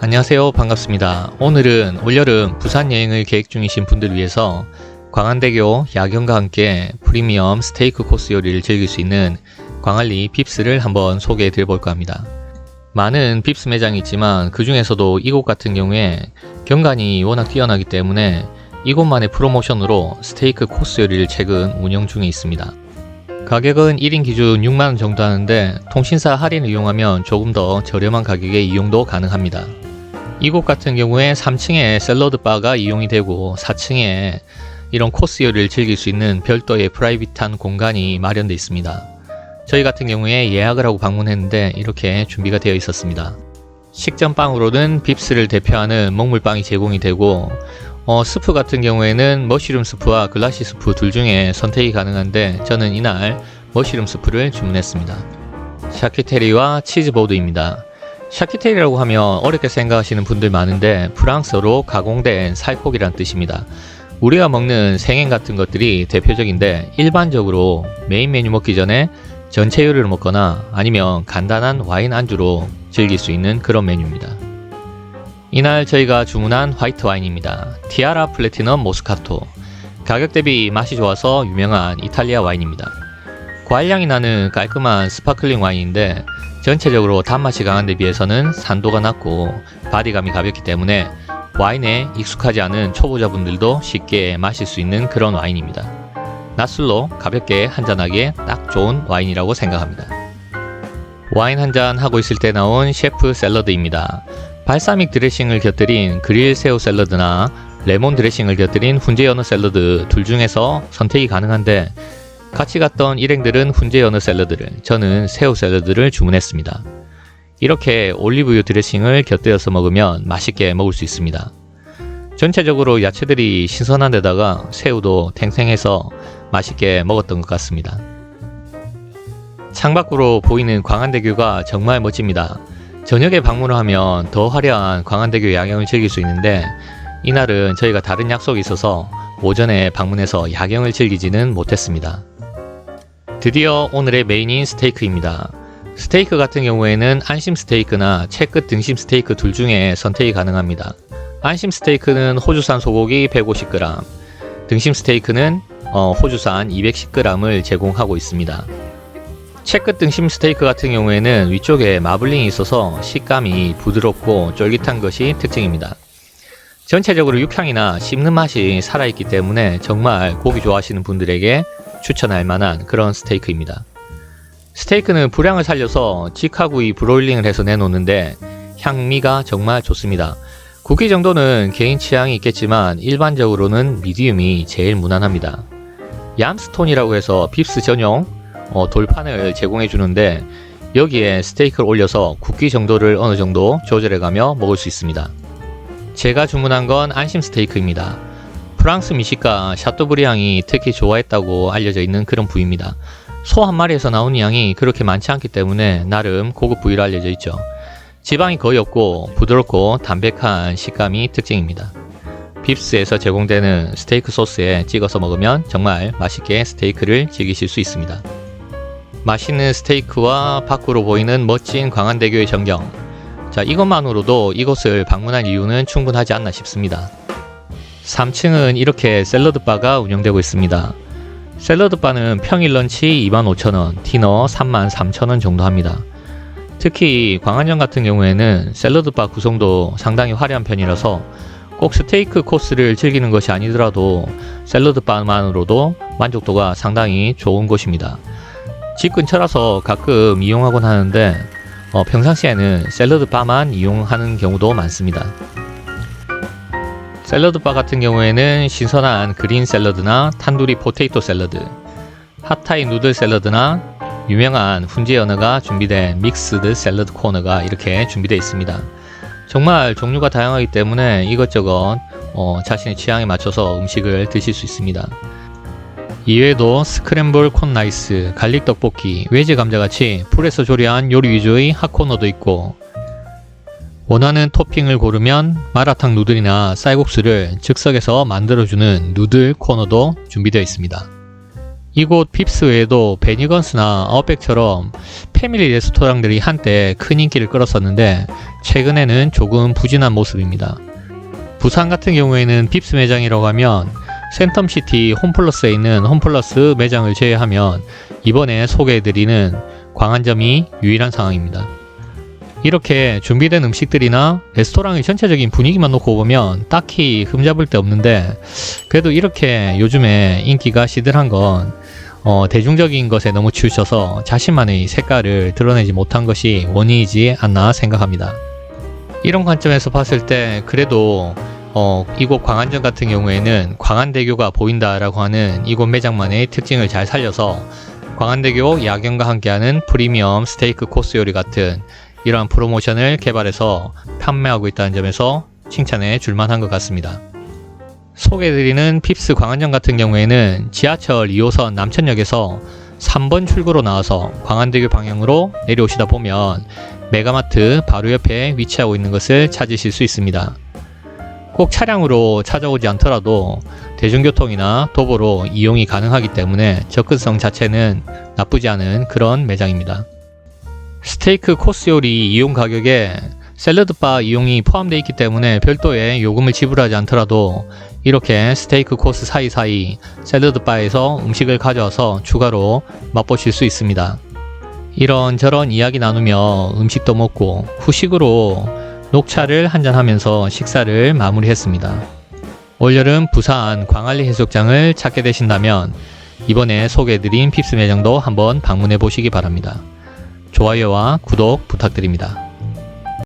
안녕하세요. 반갑습니다. 오늘은 올여름 부산 여행을 계획 중이신 분들 위해서 광안대교 야경과 함께 프리미엄 스테이크 코스 요리를 즐길 수 있는 광안리 빕스를 한번 소개해 드려볼까 합니다. 많은 빕스 매장이 있지만 그 중에서도 이곳 같은 경우에 경관이 워낙 뛰어나기 때문에 이곳만의 프로모션으로 스테이크 코스 요리를 최근 운영 중에 있습니다. 가격은 1인 기준 6만원 정도 하는데 통신사 할인을 이용하면 조금 더 저렴한 가격에 이용도 가능합니다. 이곳 같은 경우에 3층에 샐러드 바가 이용이 되고 4층에 이런 코스 요리를 즐길 수 있는 별도의 프라이빗한 공간이 마련되어 있습니다. 저희 같은 경우에 예약을 하고 방문했는데 이렇게 준비가 되어 있었습니다. 식전빵으로는 빕스를 대표하는 먹물빵이 제공이 되고 어, 스프 같은 경우에는 머쉬룸 스프와 글라시 스프 둘 중에 선택이 가능한데 저는 이날 머쉬룸 스프를 주문했습니다. 샤키테리와 치즈보드입니다. 샤키테리라고 하면 어렵게 생각하시는 분들 많은데 프랑스어로 가공된 살코기란 뜻입니다. 우리가 먹는 생행 같은 것들이 대표적인데 일반적으로 메인 메뉴 먹기 전에 전체 요리를 먹거나 아니면 간단한 와인 안주로 즐길 수 있는 그런 메뉴입니다. 이날 저희가 주문한 화이트 와인입니다. 티아라 플래티넘 모스카토. 가격 대비 맛이 좋아서 유명한 이탈리아 와인입니다. 과일향이 나는 깔끔한 스파클링 와인인데 전체적으로 단맛이 강한 데 비해서는 산도가 낮고 바디감이 가볍기 때문에 와인에 익숙하지 않은 초보자분들도 쉽게 마실 수 있는 그런 와인입니다. 낮술로 가볍게 한잔하기에 딱 좋은 와인이라고 생각합니다. 와인 한 잔 하고 있을 때 나온 셰프 샐러드입니다. 발사믹 드레싱을 곁들인 그릴 새우 샐러드나 레몬 드레싱을 곁들인 훈제 연어 샐러드 둘 중에서 선택이 가능한데 같이 갔던 일행들은 훈제 연어 샐러드를 저는 새우 샐러드를 주문했습니다. 이렇게 올리브유 드레싱을 곁들여서 먹으면 맛있게 먹을 수 있습니다. 전체적으로 야채들이 신선한 데다가 새우도 탱탱해서 맛있게 먹었던 것 같습니다. 창밖으로 보이는 광안대교가 정말 멋집니다. 저녁에 방문을 하면 더 화려한 광안대교 야경을 즐길 수 있는데 이날은 저희가 다른 약속이 있어서 오전에 방문해서 야경을 즐기지는 못했습니다. 드디어 오늘의 메인인 스테이크입니다. 스테이크 같은 경우에는 안심 스테이크나 채끝 등심 스테이크 둘 중에 선택이 가능합니다. 안심 스테이크는 호주산 소고기 150g, 등심 스테이크는 어, 호주산 210g을 제공하고 있습니다. 채끝 등심 스테이크 같은 경우에는 위쪽에 마블링이 있어서 식감이 부드럽고 쫄깃한 것이 특징입니다. 전체적으로 육향이나 씹는 맛이 살아있기 때문에 정말 고기 좋아하시는 분들에게 추천할 만한 그런 스테이크입니다. 스테이크는 불향을 살려서 직화구이 브로일링을 해서 내놓는데 향미가 정말 좋습니다. 굵기 정도는 개인 취향이 있겠지만 일반적으로는 미디움이 제일 무난합니다. 얌스톤이라고 해서 빕스 전용 어, 돌판을 제공해 주는데 여기에 스테이크를 올려서 굵기 정도를 어느 정도 조절해 가며 먹을 수 있습니다. 제가 주문한 건 안심 스테이크입니다. 프랑스 미식가 샤토브리앙이 특히 좋아했다고 알려져 있는 그런 부위입니다. 소 한 마리에서 나오는 양이 그렇게 많지 않기 때문에 나름 고급 부위로 알려져 있죠. 지방이 거의 없고 부드럽고 담백한 식감이 특징입니다. 빕스에서 제공되는 스테이크 소스에 찍어서 먹으면 정말 맛있게 스테이크를 즐기실 수 있습니다. 맛있는 스테이크와 밖으로 보이는 멋진 광안대교의 전경. 자, 이것만으로도 이곳을 방문한 이유는 충분하지 않나 싶습니다. 3층은 이렇게 샐러드 바가 운영되고 있습니다. 샐러드 바는 평일 런치 25,000원, 디너 33,000원 정도 합니다. 특히 광안역 같은 경우에는 샐러드 바 구성도 상당히 화려한 편이라서 꼭 스테이크 코스를 즐기는 것이 아니더라도 샐러드 바만으로도 만족도가 상당히 좋은 곳입니다. 집 근처라서 가끔 이용하곤 하는데 어, 평상시에는 샐러드 바만 이용하는 경우도 많습니다. 샐러드 바 같은 경우에는 신선한 그린 샐러드나 탄두리 포테이토 샐러드, 핫타이 누들 샐러드나 유명한 훈제 연어가 준비된 믹스드 샐러드 코너가 이렇게 준비되어 있습니다. 정말 종류가 다양하기 때문에 이것저것 어, 자신의 취향에 맞춰서 음식을 드실 수 있습니다. 이외에도 스크램블 콘 라이스, 갈릭 떡볶이, 외제 감자같이 풀에서 조리한 요리 위주의 핫코너도 있고 원하는 토핑을 고르면 마라탕 누들이나 쌀국수를 즉석에서 만들어주는 누들 코너도 준비되어 있습니다. 이곳 핍스 외에도 베니건스나 아웃백처럼 패밀리 레스토랑들이 한때 큰 인기를 끌었었는데 최근에는 조금 부진한 모습입니다. 부산 같은 경우에는 빕스 매장이라고 하면 센텀시티 홈플러스에 있는 홈플러스 매장을 제외하면 이번에 소개해드리는 광안점이 유일한 상황입니다. 이렇게 준비된 음식들이나 레스토랑의 전체적인 분위기만 놓고 보면 딱히 흠잡을 데 없는데 그래도 이렇게 요즘에 인기가 시들한 건 어, 대중적인 것에 너무 치우쳐서 자신만의 색깔을 드러내지 못한 것이 원인이지 않나 생각합니다. 이런 관점에서 봤을 때 그래도 어, 이곳 광안점 같은 경우에는 광안대교가 보인다라고 하는 이곳 매장만의 특징을 잘 살려서 광안대교 야경과 함께하는 프리미엄 스테이크 코스 요리 같은 이러한 프로모션을 개발해서 판매하고 있다는 점에서 칭찬해 줄만한 것 같습니다. 소개해드리는 핍스 광안점 같은 경우에는 지하철 2호선 남천역에서 3번 출구로 나와서 광안대교 방향으로 내려오시다 보면 메가마트 바로 옆에 위치하고 있는 것을 찾으실 수 있습니다. 꼭 차량으로 찾아오지 않더라도 대중교통이나 도보로 이용이 가능하기 때문에 접근성 자체는 나쁘지 않은 그런 매장입니다. 스테이크 코스 요리 이용 가격에 샐러드바 이용이 포함되어 있기 때문에 별도의 요금을 지불하지 않더라도 이렇게 스테이크 코스 사이사이 샐러드바에서 음식을 가져와서 추가로 맛보실 수 있습니다. 이런저런 이야기 나누며 음식도 먹고 후식으로 녹차를 한잔하면서 식사를 마무리했습니다. 올여름 부산 광안리 해수욕장을 찾게 되신다면 이번에 소개해드린 핍스 매장도 한번 방문해 보시기 바랍니다. 좋아요와 구독 부탁드립니다.